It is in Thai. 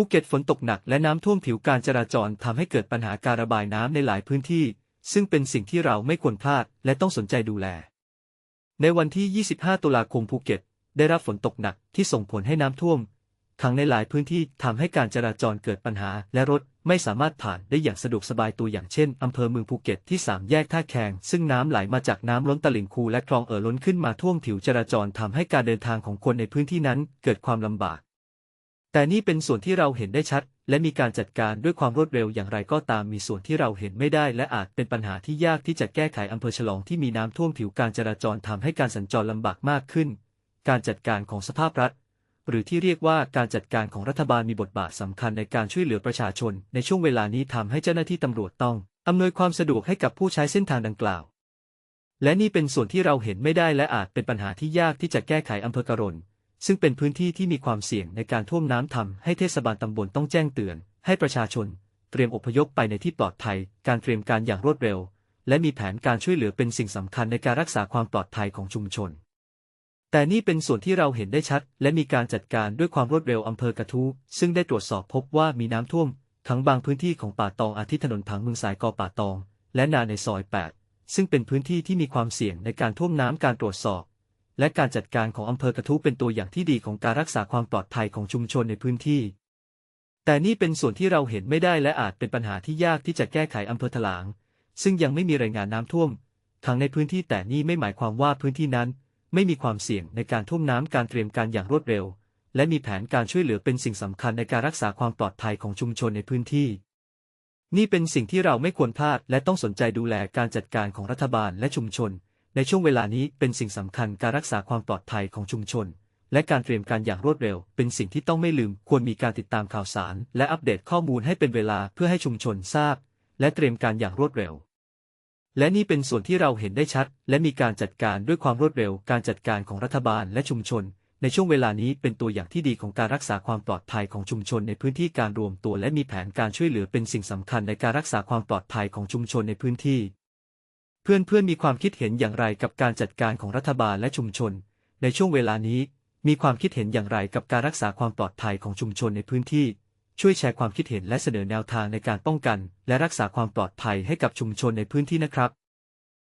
ภูเก็ตฝนตกหนักและน้ำท่วมผิวการจราจรทำให้เกิดปัญหาการระบายน้ำในหลายพื้นที่ ซึ่งเป็นสิ่งที่เราไม่ควรพลาดและต้องสนใจดูแล ในวันที่ 25 ตุลาคมภูเก็ต ได้รับฝนตกหนักที่ส่งผลให้น้ำท่วมขังในหลายพื้นที่ทำให้การจราจรเกิดปัญหา และรถไม่สามารถผ่านได้อย่างสะดวกสบายตัวอย่างเช่นอำเภอเมืองภูเก็ตที่สามแยกท่าแขงซึ่งน้ำไหลมาจากน้ำล้นตลิ่งคูและคลองเอ่อล้นขึ้นมาท่วมผิวจราจรทำให้การเดินทางของคนในพื้นที่นั้นเกิดความลำบาก แต่นี่เป็นส่วนที่เราเห็นได้ชัด และมีการจัดการด้วยความรวดเร็วอย่างไรก็ตามมีส่วนที่เราเห็นไม่ได้ และอาจเป็นปัญหาที่ยากที่จะแก้ไขอำเภอฉลองที่มีน้ำท่วมผิวการจราจรทำให้การสัญจรลำบากมากขึ้น การจัดการของสภาพรัฐ หรือที่เรียกว่าการจัดการของรัฐบาลมีบทบาทสำคัญในการช่วยเหลือประชาชน ในช่วงเวลานี้ทำให้เจ้าหน้าที่ตำรวจต้องอำนวยความสะดวกให้กับผู้ใช้เส้นทางดังกล่าว และนี่เป็นส่วนที่เราเห็นไม่ได้และอาจเป็นปัญหาที่ยากที่จะแก้ไขอำเภอกระรน ซึ่งเป็นพื้นที่ที่มีความเสี่ยงในการท่วมน้ำทำให้เทศบาลตำบลต้องแจ้งเตือน ให้ประชาชน เตรียมอพยพไปในที่ปลอดภัย การเตรียมการอย่างรวดเร็ว และมีแผนการช่วยเหลือเป็นสิ่งสำคัญในการรักษาความปลอดภัยของชุมชน แต่นี่เป็นส่วนที่เราเห็นได้ชัด และมีการจัดการด้วยความรวดเร็วอำเภอกระทู้ซึ่งได้ตรวจสอบพบว่ามีน้ำท่วม ทั้งบางพื้นที่ของป่าตองอาทิตย์ถนนผังเมืองสายกอป่าตอง และนาในซอย 8 ซึ่งเป็นพื้นที่ที่มีความเสี่ยงในการท่วมน้ำการตรวจสอบ และการจัดการของอำเภอกระทู้เป็นตัวอย่างที่ดีของการรักษาความปลอดภัยของชุมชนในพื้นที่ แต่นี่เป็นส่วนที่เราเห็นไม่ได้และอาจเป็นปัญหาที่ยากที่จะแก้ไขอำเภอถลาง ซึ่งยังไม่มีรายงานน้ำท่วมทั้งในพื้นที่แต่นี่ไม่หมายความว่าพื้นที่นั้น ไม่มีความเสี่ยงในการท่วมน้ำการเตรียมการอย่างรวดเร็ว และมีแผนการช่วยเหลือเป็นสิ่งสำคัญในการรักษาความปลอดภัยของชุมชนในพื้นที่ นี่เป็นสิ่งที่เราไม่ควรพลาดและต้องสนใจดูแลการจัดการของรัฐบาลและชุมชน ในช่วงเวลานี้เป็นสิ่งสำคัญการรักษาความปลอดภัยของชุมชน และการเตรียมการอย่างรวดเร็ว เป็นสิ่งที่ต้องไม่ลืมควรมีการติดตามข่าวสาร และอัปเดตข้อมูลให้เป็นเวลาเพื่อให้ชุมชนทราบ และเตรียมการอย่างรวดเร็ว และนี่เป็นส่วนที่เราเห็นได้ชัด และมีการจัดการด้วยความรวดเร็ว การจัดการของรัฐบาลและชุมชน ในช่วงเวลานี้เป็นตัวอย่างที่ดีของการรักษาความปลอดภัยของชุมชน ในพื้นที่การรวมตัวและมีแผนการช่วยเหลือเป็นสิ่งสำคัญในการรักษาความปลอดภัยของชุมชนในพื้นที่ เพื่อนๆมีความคิดเห็นอย่างไรกับการจัดการของรัฐบาลและชุมชน ในช่วงเวลานี้ มีความคิดเห็นอย่างไรกับการรักษาความปลอดภัยของชุมชนในพื้นที่ ช่วยแชร์ความคิดเห็นและเสนอแนวทางในการป้องกัน และรักษาความปลอดภัยให้กับชุมชนในพื้นที่นะครับ